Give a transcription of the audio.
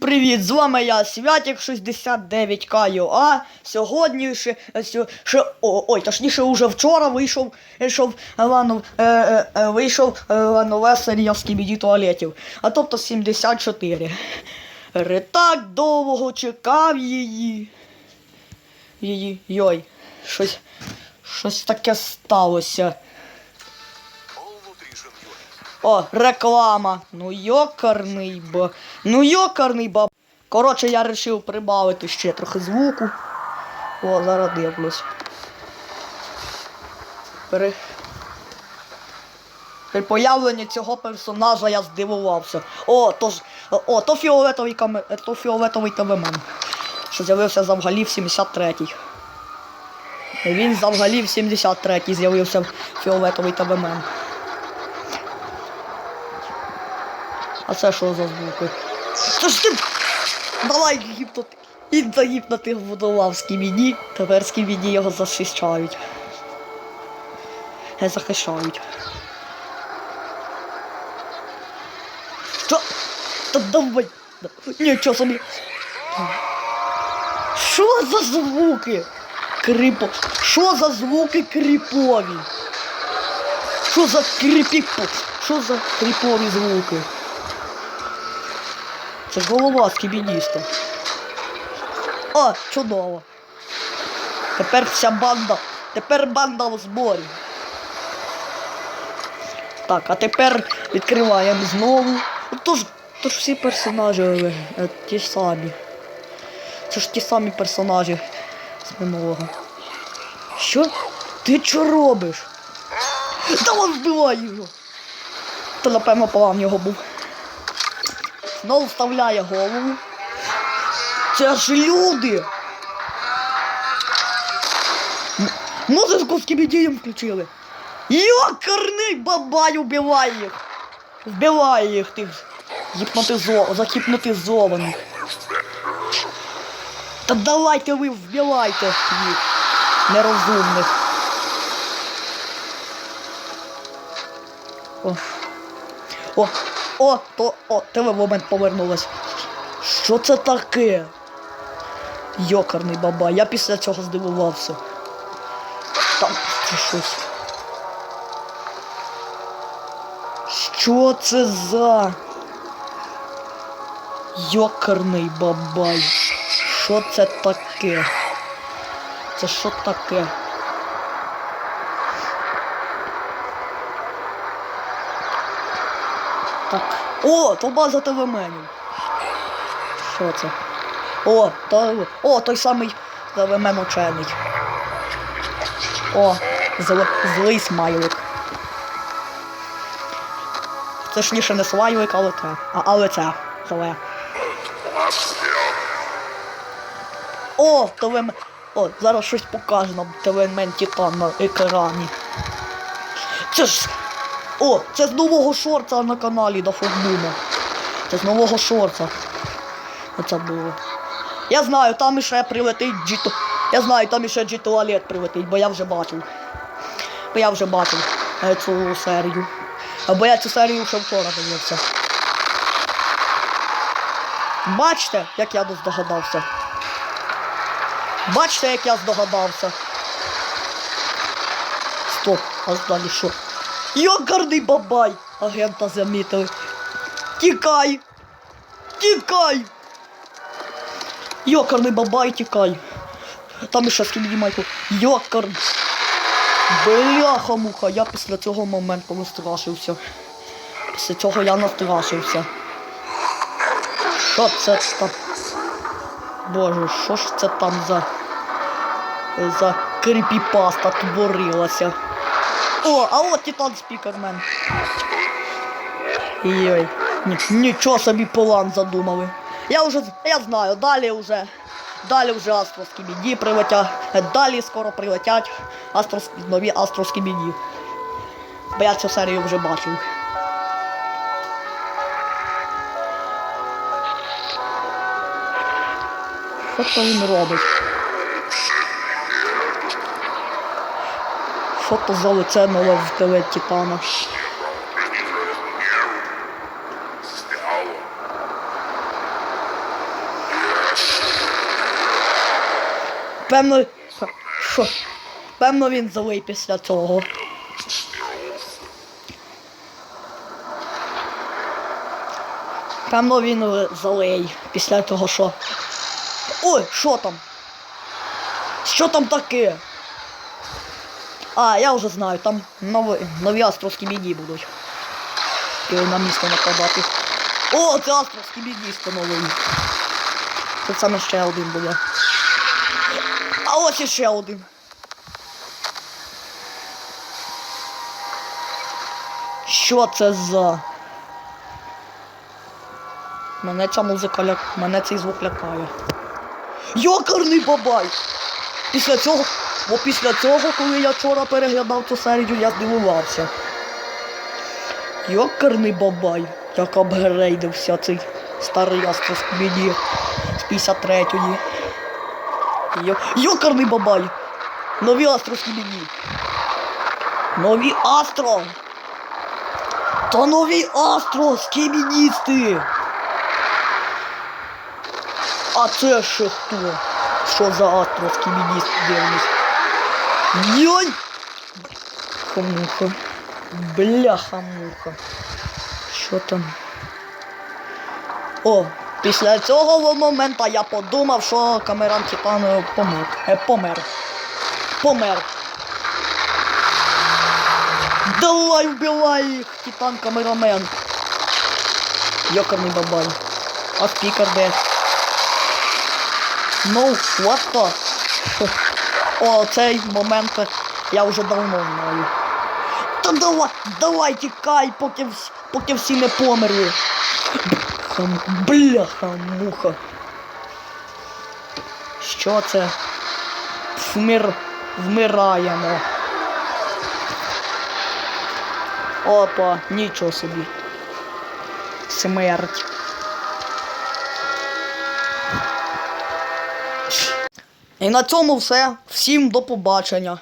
Привіт, з вами я, Святік 69 КЮА. Сьогодні ще, ще, ще о, ой, точніше, уже вчора вийшов, вийшов, лано, е, е, е, вийшов е, нове серія з кібіді туалетів. А тобто 74. Ре, Так довго чекав її. Її. Йой. Щось. Щось таке сталося. О, реклама. Ну йокарний ба. Ну йокарний ба. Коротше, я вирішив прибавити ще трохи звуку. О, зараз дивлюсь. При... Появленні цього персонажа я здивувався. О, то ж. О, то фіолетовий каме... то фіолетовий ТВМ. Що з'явився завгалі в 73-й. Він завгалі в 73-й з'явився фіолетовий ТВМ. А це що за звуки? Це ж ти. Давай гіпнот. Він загіпнотив будував скіміні, тепер скіміні його захищають. Не захищають. Що? Та давай. Нічого собі. Що за звуки? Крипо. Що за звуки кріпові? Що за кріпіпо? Що за кріпові звуки? Це ж голова скібініста. О, чудово. Тепер вся банда. Тепер банда в зборі. Так, а тепер відкриваємо знову. Тож, тож всі персонажі е, е, ті ж самі. Це ж ті самі персонажі з минулого. Що? Ти що робиш? Давай вбивай його! То напевно план його був. Знову вставляє голову. Це ж люди. Музику з кібідієм включили. Йокарний бабай вбивай їх. Вбивай їх тих гіпнотизо... загіпнотизованих. Та давайте ви вбивайте їх. Нерозумних. О. О, о, то, о, ТВ в момент повернулась. Що це таке? Йокарний баба, я після цього здивувався. Там щось. Що це за йокарний бабай? Що це таке? Це що таке? Так. О, то база ТВ меню. Що це? О, то, о, той самий ТВ мен учений. О, зли, злий смайлик. Це ж ніше не смайлик, але це. А, але це. Зле. О, ТВ мен. О, зараз щось покаже нам ТВ мен Титан на екрані. Це ж о, це з нового шорта на каналі до Фокбума. Це з нового шорта. Оце було. Я знаю, там іще прилетить джіто. Я знаю, там іще джі-туалет прилетить, бо я вже бачив. Бо я вже бачив е, цю серію. Бо я цю серію ще вчора дивився. Бачите, як я здогадався. Бачите, як я здогадався. Стоп, а далі що? Йокарний бабай! Агента замітили. Тікай! Тікай! Йокарний бабай, тікай! Там іще скільки Майкл. Йокар! Бляха-муха, я після цього моменту настрашився. Після цього я настрашився. Що це там? Боже, що ж це там за... за кріпіпаста творилася? О, а от Титан Спікермен. Йой. Ні, нічого собі план задумали. Я вже я знаю, далі вже. Далі вже астровські біді прилетять. Далі скоро прилетять астровські, нові астровські біді. Бо я цю серію вже бачив. Що то він робить? Що то за лице нове в ТВ Титана? Певно. Що? Певно він злий після цього. Певно він злий після того, що. Ой, що там? Що там таке? А, я вже знаю, там нові, нові астровські біді будуть. І на місто накладати. О, це астровські біді новий. Тут саме ще один буде. А ось іще один. Що це за? Мене ця музика ляк... Мене цей звук лякає. Йокарний бабай! Після цього, бо після цього, коли я вчора переглядав цю серію, я здивувався. Йокарний бабай, як апгрейдився цей старий Астрос мені з 53-ї. Йо... Йокарний бабай! Нові Астровські мені. Нові Астро! Та нові Астро скіміністи! А це ще хто? Що за Астро скімініст дивлюсь? Йой! Хамуха. Бляха-муха. Що там? О, після цього моменту я подумав, що камеран Титан помер. Е, помер. Помер. Давай вбивай їх, Титан камерамен. Йокарний бабай. А спікер де? Ну, what the? О, цей момент я вже давно знаю. Та давай, давай тікай, поки, вс- поки всі не померли. Бляха, муха. Що це? Вмир... Вмираємо. Опа, нічого собі. Смерть. І на цьому все. Всім до побачення.